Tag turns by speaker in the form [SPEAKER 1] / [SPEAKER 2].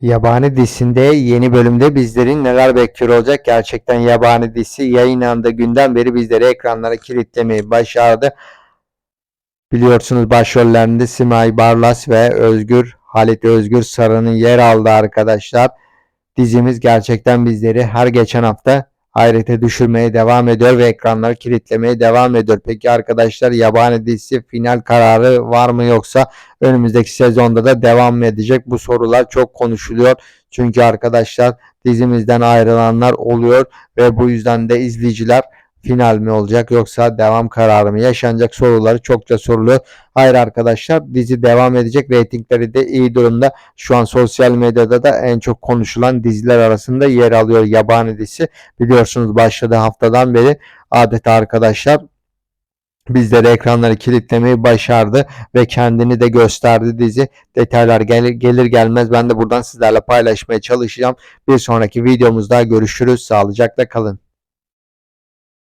[SPEAKER 1] Yabani dizisinde yeni bölümde bizlerin neler bekliyor olacak? Gerçekten yabani dizisi yayınlandığı günden beri bizleri ekranlara kilitlemeyi başardı. Biliyorsunuz başrollerinde Simay Barlas ve Özgür Halit Özgür Sarı'nın yer aldığı arkadaşlar. Dizimiz gerçekten bizleri her geçen hafta hayrete düşürmeye devam ediyor ve ekranları kilitlemeye devam ediyor. Peki arkadaşlar yabani dizisi final kararı var mı yoksa önümüzdeki sezonda da devam mı edecek? Bu sorular çok konuşuluyor. Çünkü arkadaşlar dizimizden ayrılanlar oluyor ve bu yüzden de izleyiciler final mi olacak yoksa devam kararı mı yaşanacak soruları çokça soruluyor. Hayır arkadaşlar dizi devam edecek. Reytingleri de iyi durumda. Şu an sosyal medyada da en çok konuşulan diziler arasında yer alıyor yabani dizisi. Biliyorsunuz başladığı haftadan beri adeta arkadaşlar bizleri ekranları kilitlemeyi başardı ve kendini de gösterdi dizi. Detaylar gelir, gelir gelmez ben de buradan sizlerle paylaşmaya çalışacağım. Bir sonraki videomuzda görüşürüz. Sağlıcakla kalın.